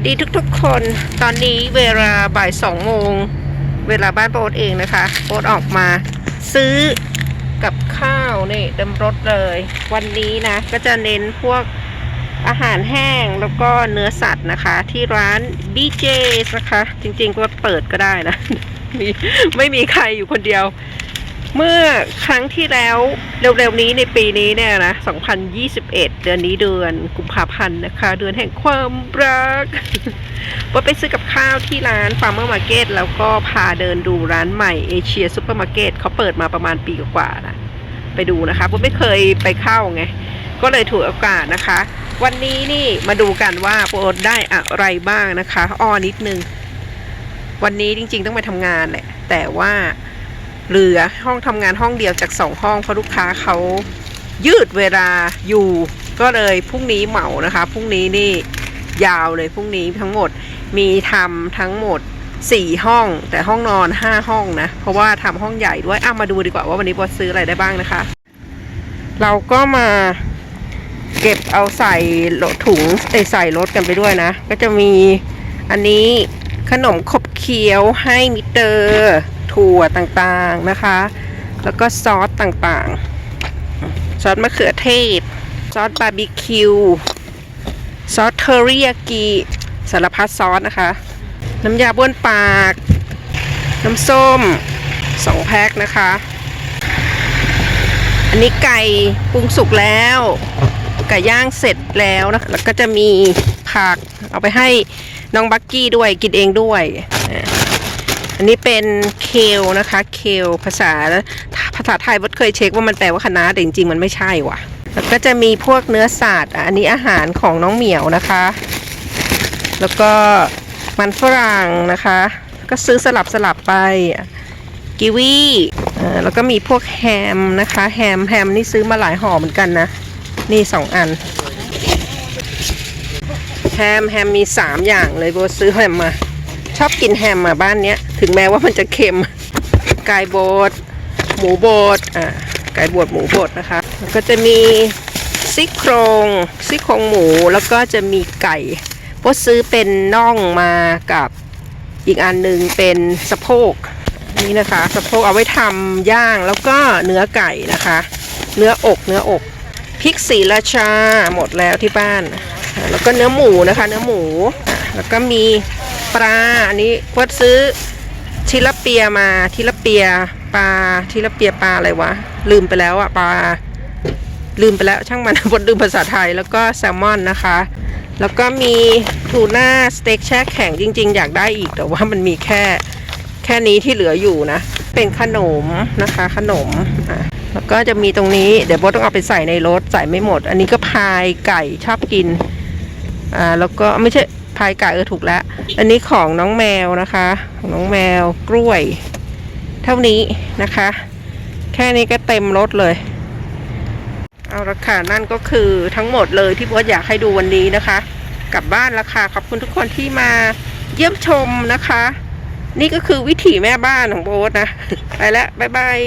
วัสดีทุกๆคน ตอนนี้เวลาบ่ายสองโมง เวลาบ้านโป๊ตเองนะคะโป๊ตออกมา ซื้อกับข้าวนี่เต็มรถเลย วันนี้นะ ก็จะเน้นพวกอาหารแห้งแล้วก็เนื้อสัตว์นะคะ ที่ร้าน BJ นะคะ จริงๆก็เปิดก็ได้นะ ไม่มีใครอยู่คนเดียว เมื่อครั้งที่แล้วเร็วๆนี้ในปีนี้เนี่ยนะ 2021 เดือนนี้เดือนกุมภาพันธ์นะคะ เดือนแห่งความรักว่าไปซื้อกับข้าวที่ร้าน Farmer Market แล้วก็พาเดินดูร้านใหม่เอเชียซูเปอร์มาร์เก็ตเขาเปิดมาประมาณปีกว่าๆนะไปดูนะคะผมไม่เคยไปเข้าไง ก็เลยถูกโอกาสนะคะ วันนี้นี่มาดูกันว่าโปรดได้อะไรบ้างนะคะอ้อนิดนึง วันนี้จริงๆต้องไปทำงานแหละแต่ว่า เหลือห้องทำงานห้องเดียวจากสองห้องเพราะลูกค้าเขายืดเวลาอยู่ก็เลยพรุ่งนี้เหมานะคะพรุ่งนี้นี่ยาวเลยพรุ่งนี้ทั้งหมดมีทำทั้งหมดสี่ห้อง แต่ห้องนอนห้าห้องนะ เพราะว่าทำห้องใหญ่ด้วยอะมาดูดีกว่าว่าวันนี้บอสซื้ออะไรได้บ้างนะคะ เราก็มาเก็บเอาใส่รถถุงใส่รถกันไปด้วยนะ ก็จะมีอันนี้ขนมขบเคี้ยวให้มิเตอร์ ถั่วต่างๆนะคะ แล้วก็ซอสต่างๆ ซอสมะเขือเทศ ซอสบาร์บีคิว ซอสเทอริยากิ สารพัดซอสนะคะ น้ำยาบ้วนปาก น้ำส้มสองแพ็คนะคะ อันนี้ไก่ปรุงสุกแล้ว ไก่ย่างเสร็จแล้วนะแล้วก็จะมีผักเอาไปให้น้องบักกี้ด้วยกินเองด้วย อันนี้เป็นเคลนะคะเคลภาษาภาษาไทยวัดเคยเช็คว่ามันแปลว่าคณะแต่จริงๆมันไม่ใช่ว่ะ แล้วก็จะมีพวกเนื้อสัตว์อันนี้อาหารของน้องเหมียวนะคะ แล้วก็มันฝรั่งนะคะ ก็ซื้อสลับสลับไปกิวี่แล้วก็มีพวกแฮมนะคะแฮมแฮมนี่ซื้อมาหลายห่อเหมือนกันนะ นี่สองอันแฮมแฮมมีสามอย่างเลยโบซื้อแฮมมา ชอบกินแฮมมาบ้านเนี้ย ถึงแม้ว่ามันจะเค็มไก่บดหมูบดอ่าไก่บดหมูบดนะคะแล้วก็จะมีซี่โครงซี่โครงหมูแล้วก็จะมีไก่โบซื้อเป็นน่องมากับอีกอันหนึ่งเป็นสะโพกนี่นะคะสะโพกเอาไว้ทำย่างแล้วก็เนื้อไก่นะคะ เนื้ออกเนื้ออกพริกสีราชาหมดแล้วที่บ้าน แล้วก็เนื้อหมูนะคะ เนื้อหมูแล้วก็มีปลาอันนี้พดซื้อ ทิลาเปียมาทิลาเปียปลาทิลาเปียปลาอะไรวะ ลืมไปแล้วอะปลาลืมไปแล้วช่างมันพดลืมภาษาไทยแล้วก็แซลมอนนะคะ แล้วก็มีทูน่าสเต็กแช่แข็งจริง ๆ อยากได้อีกแต่ว่ามันมีแค่แค่นี้ที่เหลืออยู่นะ เป็นขนมนะคะขนมอะแล้วก็จะมีตรงนี้เดี๋ยวโบทต้องเอาไปใส่ในรถใส่ไม่หมด อันนี้ก็พายไก่ชอบกินอ่าแล้วก็ไม่ใช่ พายก่เออถูกแล้ว อันนี้ของน้องแมวนะคะ ของน้องแมวกล้วย เท่านี้นะคะ แค่นี้ก็เต็มรถเลย เอาละค่ะนั่นก็คือทั้งหมดเลยที่โบทอยากให้ดูวันนี้นะคะ กลับบ้านล้วค่ะขอบคุณทุกคนที่มาเยี่ยมชมนะคะ นี่ก็คือวิถีแม่บ้านของโบ๊ทนะ ไปแล้วบ๊ายบาย